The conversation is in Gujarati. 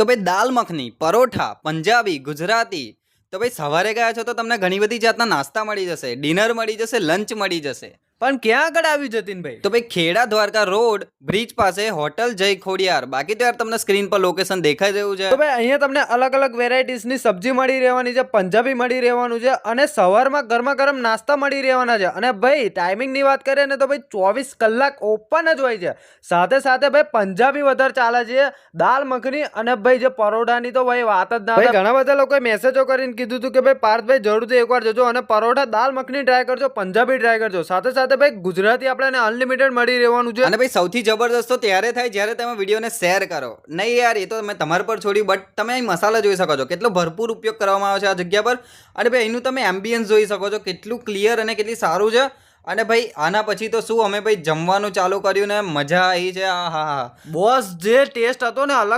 તો ભાઈ દાલ મખની, પરોઠા, પંજાબી, ગુજરાતી. તો ભાઈ સવારે ગયા છો તો તમને ઘણી બધી જાતના નાસ્તા મળી જશે, ડિનર મળી જશે, લંચ મળી જશે. પણ ક્યાં આગળ આવ્યું જતીનભાઈ તો ભાઈ ખેડા દ્વારકા રોડ બ્રિજ પાસે હોટલ જય ખોડિયાર બાકી તો યાર તમને સ્ક્રીન પર લોકેશન દેખાઈ રહ્યું છે. તો ભાઈ અહીંયા તમને અલગ અલગ વેરાયટીઝની સબ્જી મળી રહેવાની છે પંજાબી મળી રહેવાનું છે અને સવારમાં ગરમા ગરમ નાસ્તા મળી રહેવાના છે. અને ભાઈ ટાઈમિંગની વાત કરીએ ને તો ભાઈ ચોવીસ કલાક ઓપન જ હોય છે. સાથે સાથે ભાઈ પંજાબી વધારે ચાલે છે દાલ મખની અને ભાઈ જે પરોઠાની તો ભાઈ વાત જ ના ભાઈ ઘણા બધા લોકોએ મેસેજો કરીને કીધું હતું કે ભાઈ પાર્થભાઈ જરૂરથી એકવાર જજો અને પરોઠા દાલ મખની ટ્રાય કરજો પંજાબી ટ્રાય કરજો. સાથે સાથે ભાઈ ગુજરાતી આપણને અનલિમિટેડ મળી રહેવાનું છે. અને ભાઈ સૌથી જબરદસ્ત તો ત્યારે થાય જ્યારે તમે વિડીયોને શેર કરો. નહીં યાર એ તો મેં તમારા પર છોડ્યું બટ તમે અહીં મસાલા જોઈ શકો છો. કેટલો ભરપૂર ઉપયોગ કરવામાં આવે છે આ જગ્યા પર. અને ભાઈ એનું તમે એમ્બિયન્સ જોઈ શકો છો કેટલું ક્લિયર અને કેટલી સારું છે. અને ભાઈ આના પછી તો શું અમે ભાઈ જમવાનું ચાલુ કર્યું ને મજા આવી છે આ હા હા બોસ જે ટેસ્ટ હતો ને અલગ